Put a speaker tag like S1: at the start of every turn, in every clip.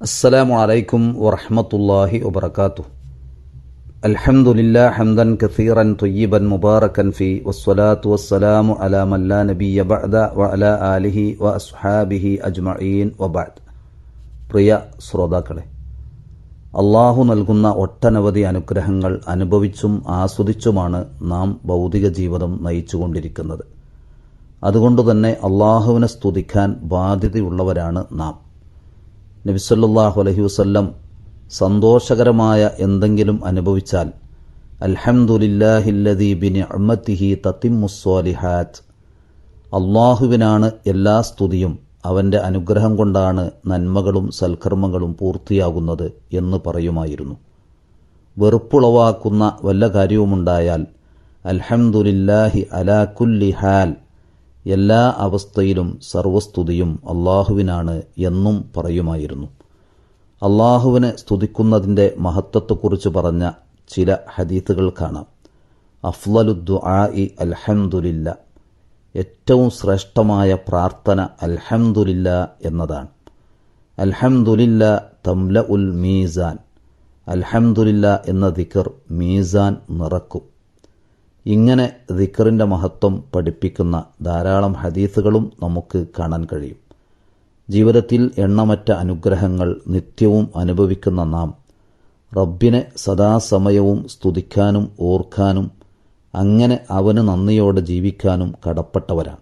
S1: السلام عليكم ورحمة الله وبركاته الحمد لله حمدا كثيرا طيبا مباركا فيه والصلاة والسلام على من لا نبي بعد وعلى آله وأصحابه أجمعين وبعد പ്രിയ ശ്രോതാക്കളെ അള്ളാഹു നൽകുന്ന ഒട്ടനവധി അനുഗ്രഹങ്ങൾ അനുഭവിച്ചും ആസ്വദിച്ചുമാണ് നാം ഭൗതിക ജീവിതം നയിച്ചുകൊണ്ടിരിക്കുന്നത് അതുകൊണ്ടുതന്നെ അള്ളാഹുവിനെ സ്തുതിക്കാൻ ബാധ്യതയുള്ളവരാണ് നാം നബിസല്ലാഹു അലഹി വസ്ല്ലം സന്തോഷകരമായ എന്തെങ്കിലും അനുഭവിച്ചാൽ അൽഹംദുലില്ലാഹില്ലദീ ബിൻ അമ്മത്തിഹി തത്തിമുസ്വാലിഹാത്ത് അള്ളാഹുവിനാണ് എല്ലാ സ്തുതിയും അവന്റെ അനുഗ്രഹം കൊണ്ടാണ് നന്മകളും സൽക്കർമ്മങ്ങളും പൂർത്തിയാകുന്നത് എന്ന് പറയുമായിരുന്നു. വെറുപ്പുളവാക്കുന്ന വല്ല കാര്യവുമുണ്ടായാൽ അൽഹംദുലില്ലാഹി അലാ കുല്ലി ഹാൽ എല്ലാ അവസ്ഥയിലും സർവസ്തുതിയും അള്ളാഹുവിനാണ് എന്നും പറയുമായിരുന്നു. അള്ളാഹുവിനെ സ്തുതിക്കുന്നതിന്റെ മഹത്വത്തെക്കുറിച്ച് പറഞ്ഞ ചില ഹദീത്തുകൾ കാണാം. അഫ്ലലുദ്ദു ആയി അൽഹംദുലില്ല. ഏറ്റവും ശ്രേഷ്ഠമായ പ്രാർത്ഥന അൽഹംദുലില്ല എന്നതാണ്. അൽഹംദുലില്ല തംല ഉൽ മീസാൻ. അൽഹംദുലില്ല എന്ന ദിക്കർ മീസാൻ നിറക്കും. ഇങ്ങനെ ദിക്കറിന്റെ മഹത്വം പഠിപ്പിക്കുന്ന ധാരാളം ഹദീസുകളും നമുക്ക് കാണാൻ കഴിയും. ജീവിതത്തിൽ എണ്ണമറ്റ അനുഗ്രഹങ്ങൾ നിത്യവും അനുഭവിക്കുന്ന നാം റബ്ബിനെ സദാസമയവും സ്തുതിക്കാനും ഓർക്കാനും അങ്ങനെ അവന് നന്ദിയോടെ ജീവിക്കാനും കടപ്പെട്ടവരാണ്.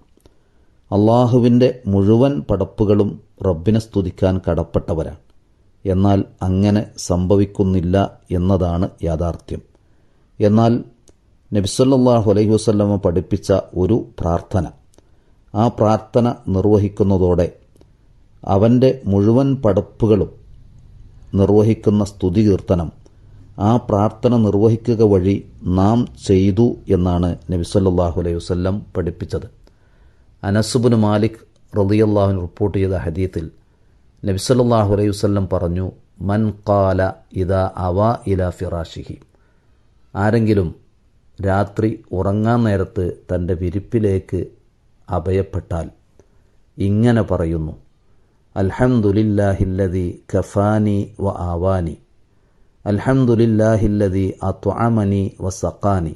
S1: അള്ളാഹുവിന്റെ മുഴുവൻ പടപ്പുകളും റബ്ബിനെ സ്തുതിക്കാൻ കടപ്പെട്ടവരാണ്. എന്നാൽ അങ്ങനെ സംഭവിക്കുന്നില്ല എന്നതാണ് യാഥാർത്ഥ്യം. എന്നാൽ നബിസല്ലാഹു അലൈഹി വസ്ലമ പഠിപ്പിച്ച ഒരു പ്രാർത്ഥന. ആ പ്രാർത്ഥന നിർവഹിക്കുന്നതോടെ അവന്റെ മുഴുവൻ പടപ്പുകളും നിർവഹിക്കുന്ന സ്തുതി കീർത്തനം ആ പ്രാർത്ഥന നിർവഹിക്കുക വഴി നാം ചെയ്തു എന്നാണ് നബിസല്ലാഹു അലൈഹി വസ്ല്ലം പഠിപ്പിച്ചത്. അനസുബുൻ മാലിക് റളിയല്ലാഹുൻ റിപ്പോർട്ട് ചെയ്ത ഹദീത്തിൽ നബിസല്ലാഹു അലൈഹി വസ്ല്ലം പറഞ്ഞു മൻ കാല ഇതാ അവ ഇല ഫിറാഷിഹി. ആരെങ്കിലും രാത്രി ഉറങ്ങാൻ നേരത്ത് തന്റെ വിരിപ്പിലേക്ക് അഭയപ്പെട്ടാൽ ഇങ്ങനെ പറയുന്നു അൽഹംദുലില്ലാഹില്ലതി കഫാനി വ ആവാനി അൽഹംദുലില്ലാഹില്ലതി അത്വാമനി വ സഖാനി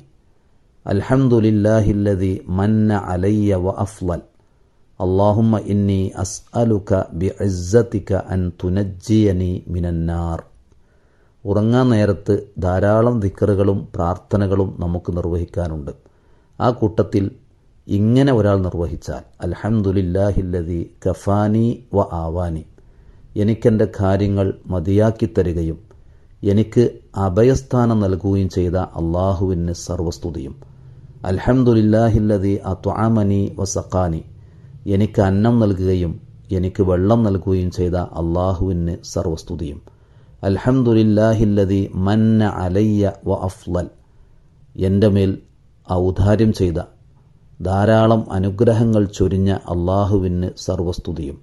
S1: അൽഹംദുലില്ലാഹില്ലതി മന്ന അലയ്യ വ അഫ്ലൽ അള്ളാഹുമ്മ ഇന്നി അസ്അലുക ബി അൻ തുനജ്ജിയനി മിനന്നാർ. ഉറങ്ങാൻ നേരത്ത് ധാരാളം ദിക്കറുകളും പ്രാർത്ഥനകളും നമുക്ക് നിർവഹിക്കാനുണ്ട്. ആ കൂട്ടത്തിൽ ഇങ്ങനെ ഒരാൾ നിർവഹിച്ചാൽ അലഹമുല്ലാഹില്ലതി കഫാനി വ ആവാനി എനിക്കെന്റെ കാര്യങ്ങൾ മതിയാക്കി തരികയും എനിക്ക് അഭയസ്ഥാനം നൽകുകയും ചെയ്ത അള്ളാഹുവിന് സർവസ്തുതിയും. അൽഹംദുലില്ലാഹില്ലതി അത്വാമനി വ സഖാനി എനിക്ക് അന്നം നൽകുകയും എനിക്ക് വെള്ളം നൽകുകയും ചെയ്ത അള്ളാഹുവിന് സർവസ്തുതിയും. അൽഹംദുലില്ലാഹില്ലതി മന്ന അലയ്യ വ അഫ്ലൽ. എന്റെ മേൽ ഔദാര്യം ചെയ്ത ധാരാളം അനുഗ്രഹങ്ങൾ ചൊരിഞ്ഞ അള്ളാഹുവിന് സർവസ്തുതിയും.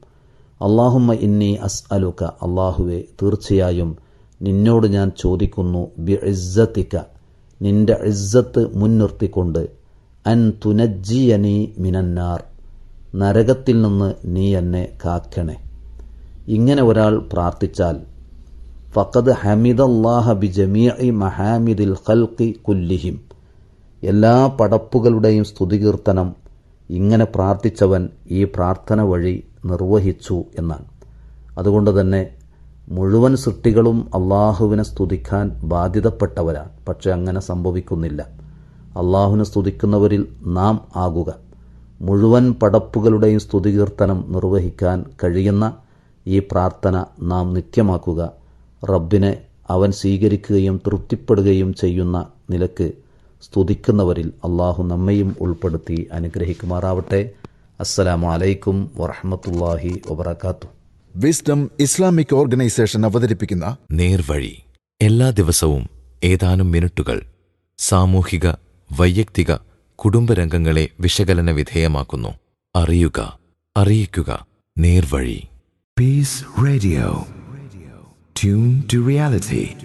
S1: അള്ളാഹുമ്മ ഇന്നി അസ് അലുക്ക അള്ളാഹുവെ തീർച്ചയായും നിന്നോട് ഞാൻ ചോദിക്കുന്നു ബി ഇസ്സത്തിക്ക നിന്റെ ഇസ്സത്ത് മുൻനിർത്തിക്കൊണ്ട് അൻ തുനജ്ജിയനി മിനന്നാർ നരകത്തിൽ നിന്ന് നീ എന്നെ കാക്കണേ. ഇങ്ങനെ ഒരാൾ പ്രാർത്ഥിച്ചാൽ ഫഖദ് ഹമിദല്ലാഹ ബി ജമീഇ മഹാമിദിൽ ഖൽഖി കുല്ലിഹിം. എല്ലാ പടപ്പുകളുടെയും സ്തുതികീർത്തനം ഇങ്ങനെ പ്രാർത്ഥിച്ചവൻ ഈ പ്രാർത്ഥന വഴി നിർവഹിച്ചു എന്നാണ്. അതുകൊണ്ട് തന്നെ മുഴുവൻ സൃഷ്ടികളും അള്ളാഹുവിനെ സ്തുതിക്കാൻ ബാധ്യതപ്പെട്ടവരാണ്. പക്ഷെ അങ്ങനെ സംഭവിക്കുന്നില്ല. അള്ളാഹുവിനെ സ്തുതിക്കുന്നവരിൽ നാം ആകുക. മുഴുവൻ പടപ്പുകളുടെയും സ്തുതികീർത്തനം നിർവഹിക്കാൻ കഴിയുന്ന ഈ പ്രാർത്ഥന നാം നിത്യമാക്കുക. റബ്ബിനെ അവൻ സ്വീകരിക്കുകയും തൃപ്തിപ്പെടുകയും ചെയ്യുന്ന നിലയ്ക്ക് സ്തുതിക്കുന്നവരിൽ അള്ളാഹു നമ്മയും ഉൾപ്പെടുത്തി അനുഗ്രഹിക്കുമാറാവട്ടെ. അസ്സലാമു അലൈക്കും വറഹമത്തല്ലാഹി വബർക്കാത്തു
S2: വിസ്ഡം ഇസ്ലാമിക് ഓർഗനൈസേഷൻ അവതരിപ്പിക്കുന്ന
S3: നേർവഴി. എല്ലാ ദിവസവും ഏതാനും മിനിറ്റുകൾ സാമൂഹിക വൈയക്തിക കുടുംബരംഗങ്ങളെ വിശകലന വിധേയമാക്കുന്നു. അറിയുക അറിയിക്കുക. നേർവഴി.
S4: Peace Radio. Tune to reality.